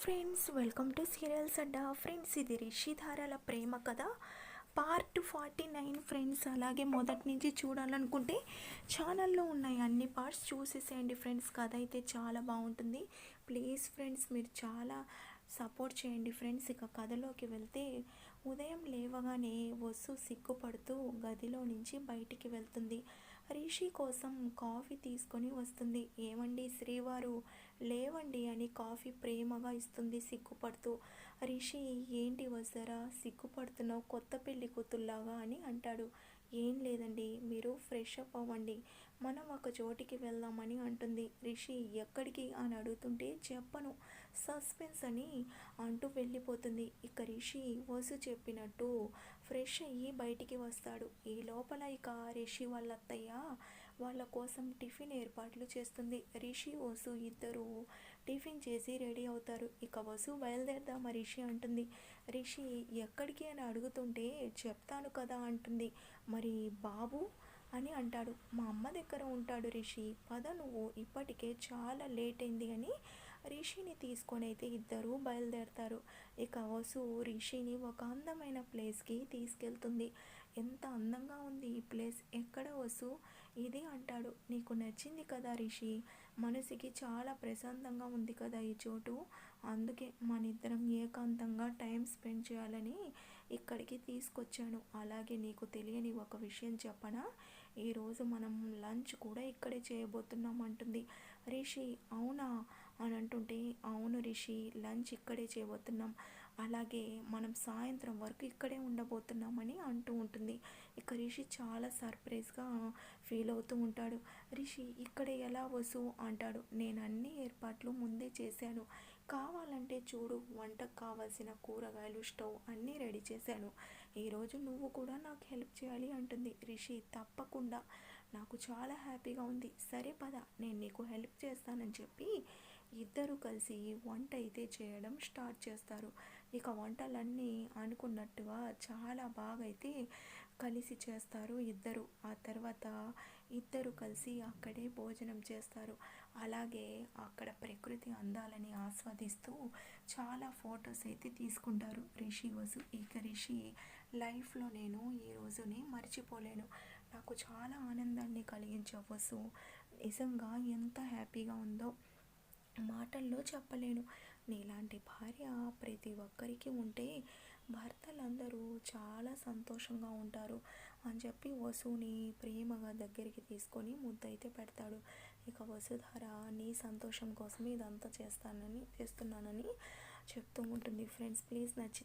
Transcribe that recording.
Friends welcome to serials అడ్డా friends ఇది రిషిధారాల ప్రేమ కథ. పార్ట్ ఫార్టీ నైన్ ఫ్రెండ్స్ అలాగే మొదటి నుంచి చూడాలనుకుంటే ఛానల్లో ఉన్నాయి అన్ని పార్ట్స్ చూసేసేయండి ఫ్రెండ్స్ కథ అయితే చాలా బాగుంటుంది. ప్లీజ్ ఫ్రెండ్స్ మీరు చాలా సపోర్ట్ చేయండి ఫ్రెండ్స్ ఇక కథలోకి వెళ్తే ఉదయం లేవగానే వసు సిగ్గుపడుతూ గదిలో నుంచి బయటికి వెళ్తుంది. రిషి కోసం కాఫీ తీసుకొని వస్తుంది. ఏమండి శ్రీవారు? లేవండి అని కాఫీ ప్రేమగా ఇస్తుంది సిగ్గుపడుతూ. రిషి ఏంటి వస్తారా సిగ్గుపడుతున్నావు కొత్త పెళ్ళి కూతుల్లాగా అని అంటాడు. ఏం లేదండి మీరు ఫ్రెష్ అప్ అవ్వండి. మనం ఒక చోటికి వెళ్దామని అంటుంది. రిషి ఎక్కడికి? అని అడుగుతుంటే చెప్పను. సస్పెన్స్ అని అంటూ వెళ్ళిపోతుంది. ఇక రిషి వసు చెప్పినట్టు ఫ్రెష్ అయ్యి బయటికి వస్తాడు. ఈ లోపల ఇక రిషి వాళ్ళ అత్తయ్య వాళ్ళ కోసం టిఫిన్ ఏర్పాట్లు చేస్తుంది. రిషి వసు ఇద్దరు టిఫిన్ చేసి రెడీ అవుతారు. ఇక వసు బయలుదేరదామా రిషి అంటుంది. రిషి ఎక్కడికి అని అడుగుతుంటే చెప్తాను కదా అంటుంది. మరి బాబు అని అంటాడు. మా అమ్మ దగ్గర ఉంటాడు రిషి. పద నువ్వు ఇప్పటికే చాలా లేట్ అయింది అని రిషిని తీసుకొని అయితే ఇద్దరూ బయలుదేరతారు. ఇక వసు రిషిని ఒక అందమైన ప్లేస్కి తీసుకెళ్తుంది. ఎంత అందంగా ఉంది ఈ ప్లేస్. ఎక్కడ వసు? ఇది అంటాడు. నీకు నచ్చింది కదా రిషి? మనసుకి చాలా ప్రశాంతంగా ఉంది కదా ఈ చోటు. అందుకే మన ఇద్దరం ఏకాంతంగా టైం స్పెండ్ చేయాలని ఇక్కడికి తీసుకొచ్చాను. అలాగే నీకు తెలియని ఒక విషయం చెప్పనా? ఈరోజు మనం లంచ్ కూడా ఇక్కడే చేయబోతున్నాం అంటుంది. రిషి అవునా? అని అంటుంటే అవును రిషి లంచ్ ఇక్కడే చేయబోతున్నాం. అలాగే మనం సాయంత్రం వరకు ఇక్కడే ఉండబోతున్నామని అంటూ ఉంటుంది. ఇక రిషి చాలా సర్ప్రైజ్గా ఫీల్ అవుతూ ఉంటాడు. రిషి ఇక్కడ ఎలా వసు? అంటాడు. నేను అన్ని ఏర్పాట్లు ముందే చేశాను. కావాలంటే చూడు వంటకు కావాల్సిన కూరగాయలు స్టవ్ అన్నీ రెడీ చేశాను. ఈరోజు నువ్వు కూడా నాకు హెల్ప్ చేయాలి అంటుంది. రిషి తప్పకుండా. నాకు చాలా హ్యాపీగా ఉంది. సరే పద నేను నీకు హెల్ప్ చేస్తానని చెప్పి ఇద్దరు కలిసి వంట అయితే చేయడం స్టార్ట్ చేస్తారు. ఇక వంటలన్నీ అనుకున్నట్టుగా చాలా బాగా అయితే కలిసి చేస్తారు ఇద్దరు. ఆ తర్వాత ఇద్దరు కలిసి అక్కడే భోజనం చేస్తారు. అలాగే అక్కడ ప్రకృతి అందాలని ఆస్వాదిస్తూ చాలా ఫొటోస్ అయితే తీసుకుంటారు. రిషి వసు. ఇక రిషి లైఫ్లో నేను ఈ రోజుని మర్చిపోలేను. నాకు చాలా ఆనందాన్ని కలిగించే వసు. నిజంగా ఎంత హ్యాపీగా ఉందో. మాటల్లో చెప్పలేను. నీలాంటి భార్య ప్రతి ఒక్కరికి ఉంటే భర్తలందరూ చాలా సంతోషంగా ఉంటారు అని చెప్పి వసుని ప్రేమగా దగ్గరికి తీసుకొని ముద్దైతే పెడతాడు. ఇక వసుధార నీ సంతోషం కోసం ఇదంతా చేస్తానని చేస్తున్నానని చెప్తూ ఉంటుంది. ఫ్రెండ్స్ ప్లీజ్ నచ్చి